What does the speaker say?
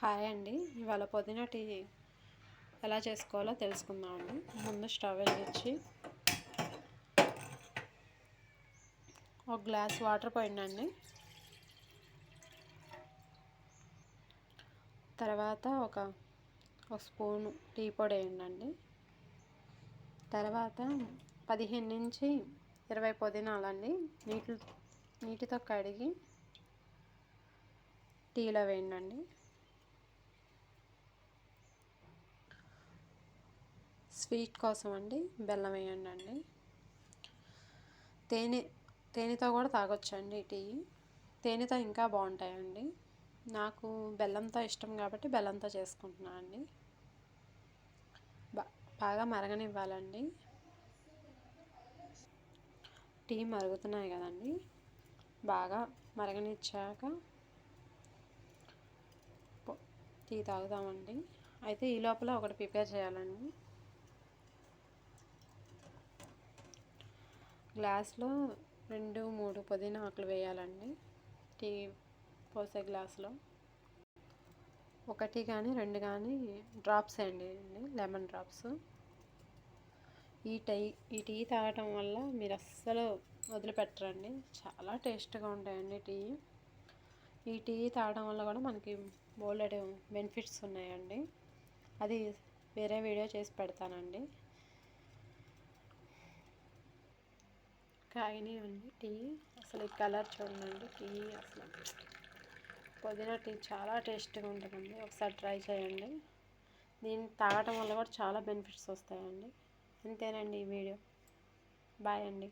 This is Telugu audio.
హాయ్ అండి. ఇవాళ పుదీనా టీ ఎలా చేసుకోవాలో తెలుసుకుందామండి. ముందు స్టవ్ వెలిగించి ఒక గ్లాస్ వాటర్ పోయిందండి తర్వాత ఒక ఒక స్పూన్ టీ పొడి వేయండి తర్వాత పదిహేను నుంచి ఇరవై పుదీనాలండి. నీటి నీటితో కడిగి టీలో వేయండి స్వీట్ కోసం అండి బెల్లం వేయండి అండి. తేనె తేనెతో కూడా తాగొచ్చండి టీ. తేనెతో ఇంకా బాగుంటాయండి. నాకు బెల్లంతో ఇష్టం కాబట్టి బెల్లంతో చేసుకుంటున్నాను అండి. బాగా మరగనివ్వాలండి. టీ మరుగుతున్నాయి కదండి. బాగా మరగనిచ్చాక టీ తాగుదామండి. అయితే ఈ లోపల ఒకటి ప్రిపేర్ చేయాలండి. గ్లాస్లో రెండు మూడు పుదీనా ఆకులు వేయాలండి. టీ పోసే గ్లాస్లో. ఒకటి కానీ రెండు కానీ డ్రాప్స్ వేయండి లెమన్ డ్రాప్స్. ఈ టై ఈ టీ తాగటం వల్ల మీరు అస్సలు వదిలిపెట్టరండి. చాలా టేస్ట్గా ఉంటాయండి టీ. ఈ టీ తాగడం వల్ల కూడా మనకి బోల్డ్ బెనిఫిట్స్ ఉన్నాయండి. అది వేరే వీడియో చేసి పెడతానండి. కాగినాయండి టీ? అసలు ఈ కలర్ చూడండి టీ అసలు. పుదీనా టీ చాలా టేస్ట్గా ఉంటుందండి. ఒకసారి ట్రై చేయండి. దీన్ని తాగటం వల్ల కూడా చాలా బెనిఫిట్స్ వస్తాయండి. అంతేనండి ఈ వీడియో. బాయ్ అండి.